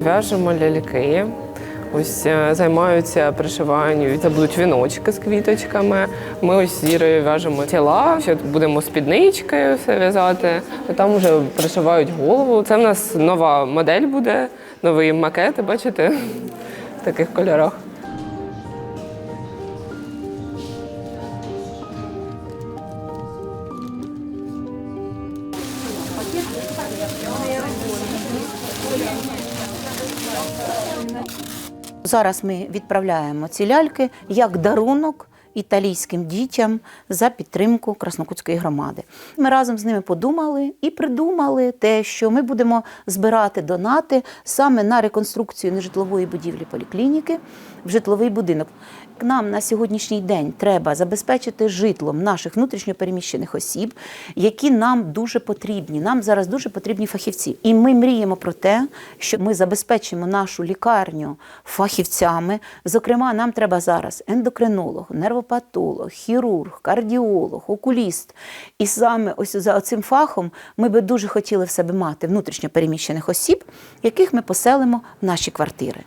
В'яжемо ляльки. Ось е, займаються пришиванням. Це будуть віночки з квіточками. Ми ось з Ірою в'яжемо тіла. Ще будемо спідничкою все в'язати. Там вже пришивають голову. Це в нас нова модель буде, новий макет, бачите, в таких кольорах. Зараз ми відправляємо ці ляльки як дарунок італійським дітям за підтримку Краснокутської громади. Ми разом з ними подумали і придумали те, що ми будемо збирати донати саме на реконструкцію нежитлової будівлі поліклініки в житловий будинок. Нам на сьогоднішній день треба забезпечити житлом наших внутрішньопереміщених осіб, які нам дуже потрібні. Нам зараз дуже потрібні фахівці. І ми мріємо про те, що ми забезпечимо нашу лікарню фахівцями. Зокрема, нам треба зараз ендокринолог, нервопатолог, хірург, кардіолог, окуліст. І саме ось за цим фахом ми би дуже хотіли в себе мати внутрішньопереміщених осіб, яких ми поселимо в наші квартири.